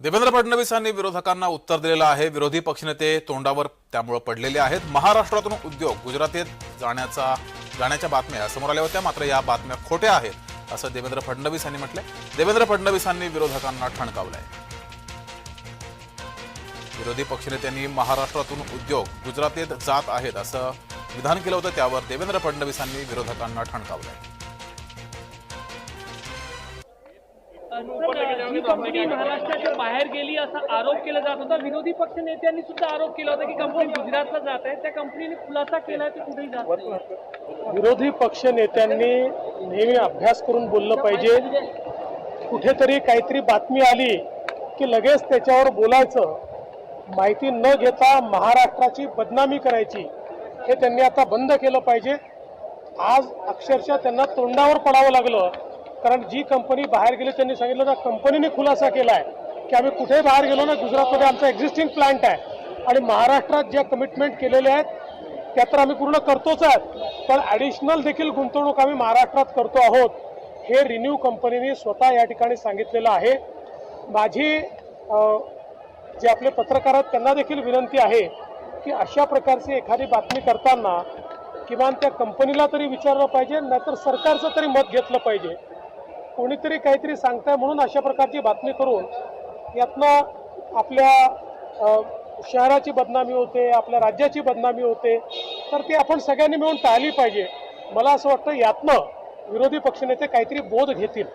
देवेंद्र फडणवीसांनी विरोधकांना उत्तर दिलेलं आहे. विरोधी पक्षनेते तोंडावर त्यामुळे पडलेले आहेत. महाराष्ट्रातून उद्योग गुजरातेत जाण्याचा जाण्याच्या बातम्या समोर आल्या होत्या. मात्र या बातम्या खोट्या आहेत असं देवेंद्र फडणवीस यांनी म्हटलंय. देवेंद्र फडणवीसांनी विरोधकांना ठणकावलंय. विरोधी पक्षनेत्यांनी महाराष्ट्रातून उद्योग गुजरातेत जात आहेत असं विधान केलं होतं. त्यावर देवेंद्र फडणवीसांनी विरोधकांना ठणकावलंय. कंपनी महाराष्ट्राच्या बाहेर गेली असा आरोप केला जात होता. विरोधी पक्ष नेत्यांनी सुद्धा आरोप केला होता की कंपनी गुजरातला जात आहे. त्या कंपनीने खुलासा केला ते कुठेही जात विरोधी पक्ष नेत्यांनी नेहमी अभ्यास करून बोललं पाहिजे. कुठेतरी काहीतरी बातमी आली की लगेच त्याच्यावर बोलायचं. माहिती न घेता महाराष्ट्राची बदनामी करायची हे त्यांनी आता बंद केलं पाहिजे. आज अक्षरशः त्यांना तोंडावर पडावं लागलं. कारण जी कंपनी बाहेर गेली त्यांनी सांगितलं त्या कंपनीने खुलासा केला आहे की आम्ही कुठेही बाहेर गेलो ना गुजरातमध्ये आमचा एक्झिस्टिंग प्लांट आहे. आणि महाराष्ट्रात ज्या कमिटमेंट केलेल्या आहेत त्या तर आम्ही पूर्ण करतोच आहेत पण ॲडिशनल देखील गुंतवणूक आम्ही महाराष्ट्रात करतो आहोत हे रिन्यू कंपनीने स्वतः या ठिकाणी सांगितलेलं आहे. माझी जे आपले पत्रकार आहेत त्यांना देखील विनंती आहे की अशा प्रकारची एखादी बातमी करताना किमान त्या कंपनीला तरी विचारलं पाहिजे नाहीतर सरकारचं तरी मत घेतलं पाहिजे. कोणीतरी काहीतरी सांगताय म्हणून अशा प्रकारची बातमी करून यातनं आपल्या शहराची बदनामी होते आपल्या राज्याची बदनामी होते तर ती आपण सगळ्यांनी मिळून टाळली पाहिजे. मला असं वाटतं यातनं विरोधी पक्षनेते काहीतरी बोध घेतील.